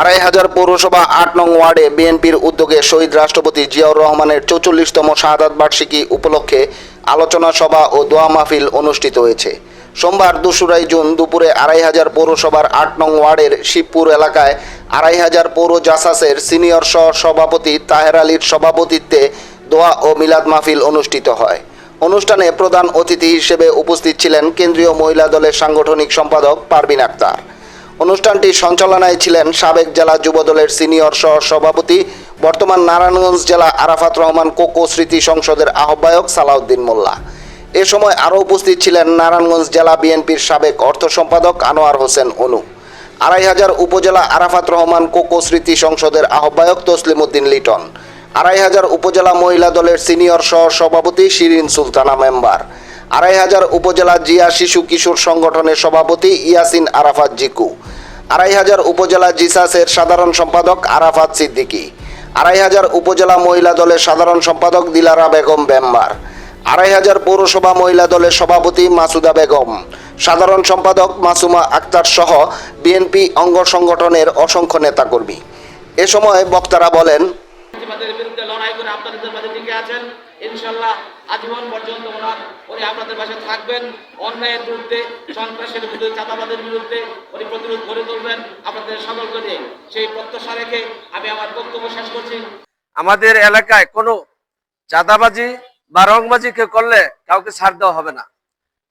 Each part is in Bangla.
আড়াই হাজার পৌরসভা আট নং ওয়ার্ডে বিএনপির উদ্যোগে শহীদ রাষ্ট্রপতি জিয়াউর রহমানের চৌচল্লিশতম শাহাদাত বার্ষিকী উপলক্ষে আলোচনা সভা ও দোয়া মাহফিল অনুষ্ঠিত হয়েছে। সোমবার দোসরাই জুন দুপুরে আড়াই হাজার পৌরসভার আট নং ওয়ার্ডের শিবপুর এলাকায় আড়াই হাজার পৌর জাসাসের সিনিয়র সহ সভাপতি তাহের আলীর সভাপতিত্বে দোয়া ও মিলাদ মাহফিল অনুষ্ঠিত হয়। অনুষ্ঠানে প্রধান অতিথি হিসেবে উপস্থিত ছিলেন কেন্দ্রীয় মহিলা দলের সাংগঠনিক সম্পাদক পারবিন আক্তার। অনুষ্ঠানটি সঞ্চালনায় ছিলেন সাবেক জেলা যুবদলের সিনিয়র সহ সভাপতি, বর্তমান নারায়ণগঞ্জ জেলা আরাফাত রহমান কোকো স্মৃতি সংসদের আহ্বায়ক সালাউদ্দিন মোল্লা। এ সময় আরও উপস্থিত ছিলেন নারায়ণগঞ্জ জেলা বিএনপির সাবেক অর্থ সম্পাদক আনোয়ার হোসেন অনু। আড়াই হাজার উপজেলা আরাফাত রহমান কোকো স্মৃতি সংসদের আহ্বায়ক তসলিম উদ্দিন লিটন। আড়াই হাজার উপজেলা মহিলা দলের সিনিয়র সহ সভাপতি শিরিন সুলতানা মেম্বার। আড়াই হাজার উপজেলা জিয়া শিশু কিশোর সংগঠনের সভাপতি ইয়াসিন আরাফাত জিকু। আড়াই হাজার উপজেলা জিসাসের সাধারণ সম্পাদক আরাফাত সিদ্দিকী, আড়াই হাজার উপজেলা মহিলা দলের সাধারণ সম্পাদক দিলারা বেগম বেম্বার, আড়াই হাজার পৌরসভা মহিলা দলের সভাপতি মাসুদা বেগম, সাধারণ সম্পাদক মাসুমা আক্তার সহ বিএনপি অঙ্গ সংগঠনের অসংখ্য নেতাকর্মী। এ সময় বক্তারা বলেন ইনশাল্লাহ আজীবন পর্যন্ত ওনার উনি আপনাদের পাশে থাকবেন। অন্যায়ের বিরুদ্ধে, সন্ত্রাসের বিরুদ্ধে, চাঁদাবাদের বিরুদ্ধে উনি প্রতিরোধ গড়ে তুলবেন। আপনাদের সকলকে নিয়ে সেই প্রত্যাশা রেখে আমি আমার বক্তব্য শেষ করছি। আমাদের এলাকায় কোনো চাঁদাবাজি বা রংবাজি কেউ করলে কাউকে ছাড় দেওয়া হবে না।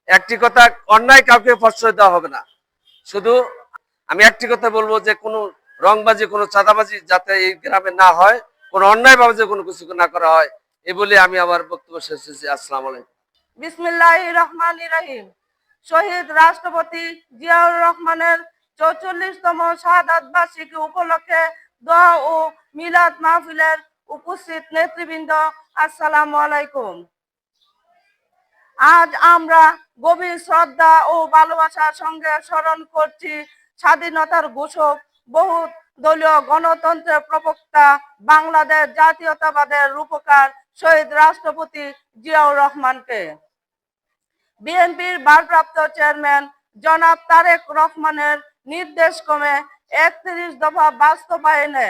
একটি কথা, অন্যায় কাউকে প্রশ্রয় দেওয়া হবে না। শুধু আমি একটি কথা বলব যে কোনো রংবাজি, কোনো চাঁদাবাজি যাতে এই গ্রামে না হয়, কোনো অন্যায় ভাবে যে কোনো কিছু না করা হয় এই বলে আমি আমার বক্তব্য শেষ করছি। আসসালামু আলাইকুম। বিসমিল্লাহ রহমান রাহিম। শহীদ রাষ্ট্রপতি জিয়াউর রহমানের চৌচল্লিশতম শাহাদাত বার্ষিকী উপলক্ষে দোয়া ও মিলাদ মাহফিলের উপস্থিত নেতৃবৃন্দ, আসসালামু আলাইকুম। আজ আমরা গভীর শ্রদ্ধা ও ভালোবাসার সঙ্গে স্মরণ করছি স্বাধীনতার ঘোষক, বহু দলীয় গণতন্ত্রের প্রবক্তা, বাংলাদেশ জাতীয়তাবাদের রূপকার শহীদ রাষ্ট্রপতি জিয়াউর রহমানকে। বিএনপির ভারপ্রাপ্ত চেয়ারম্যান জনাব তারেক রহমানের নির্দেশ ক্রমে একত্রিশ দফা বাস্তবায়নে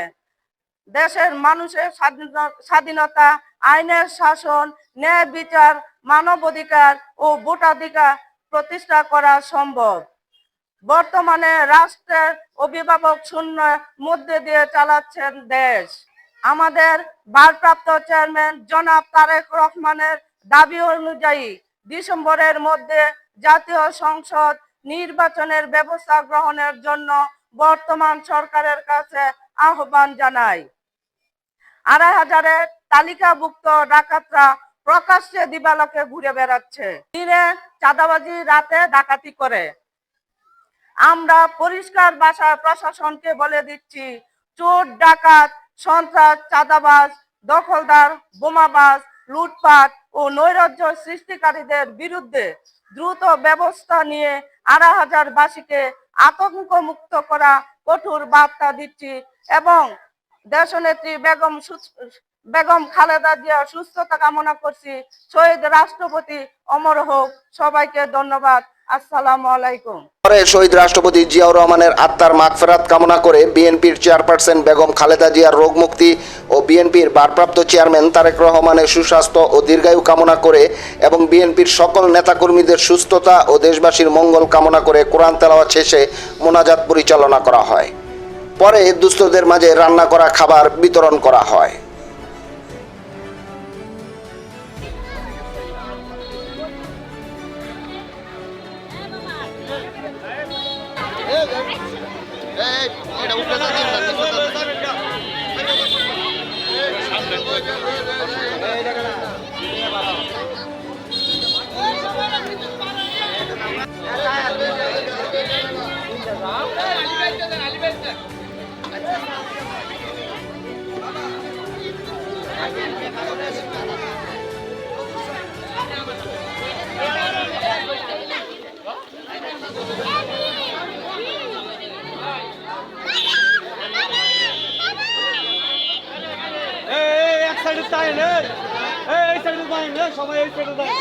দেশের মানুষের স্বাধীন- স্বাধীনতা, আইনের শাসন, ন্যায় বিচার, মানবাধিকার ও ভোটাধিকার প্রতিষ্ঠা করা সম্ভব। বর্তমানে রাষ্ট্রের অভিভাবক শূন্য মধ্যে দিয়ে চালাচ্ছেন দেশ। আমাদের ভারপ্রাপ্ত চেয়ারম্যান জনাব তারেক রহমানের দাবি অনুযায়ী ডিসেম্বরের মধ্যে জাতীয় সংসদ নির্বাচনের ব্যবস্থা গ্রহণের জন্য বর্তমান সরকারের কাছে আহ্বান জানাই। আড়াই হাজারের তালিকাভুক্ত ডাকাতরা প্রকাশ্যে দিবালকে ঘুরে বেড়াচ্ছে। দিনে চাঁদাবাজি রাতে ডাকাতি করে। আমরা পরিষ্কার ভাষায় প্রশাসনকে বলে দিচ্ছি, চোর ডাকাত সন্ত্রাস, চাঁদাবাজ, দখলদার, বোমাবাজ, লুটপাট ও নৈরাজ্য সৃষ্টিকারীদের বিরুদ্ধে দ্রুত ব্যবস্থা নিয়ে বাসীকে আতঙ্ক মুক্ত করা কঠোর বার্তা দিচ্ছি এবং দেশনেত্রী বেগম বেগম খালেদা জিয়া সুস্থতা কামনা করছি। শহীদ রাষ্ট্রপতি অমর হোক। সবাইকে ধন্যবাদ। আসসালামু আলাইকুম। পরে শহীদ রাষ্ট্রপতি জিয়াউর রহমানের আত্মার মাগফেরাত কামনা করে বিএনপির চেয়ারপারসন বেগম খালেদা জিয়ার রোগ মুক্তি ও বিএনপির ভারপ্রাপ্ত চেয়ারম্যান তারেক রহমানের সুস্বাস্থ্য ও দীর্ঘায়ু কামনা করে এবং বিএনপির সকল নেতাকর্মীদের সুস্থতা ও দেশবাসীর মঙ্গল কামনা করে কোরআন তেলাওয়াত শেষে মোনাজাত পরিচালনা করা হয়। পরে দুস্থদের মাঝে রান্না করা খাবার বিতরণ করা হয়। এই সাইডে তাইন এই এই সাইডে তাইন সবাই এই সাইডে তাইন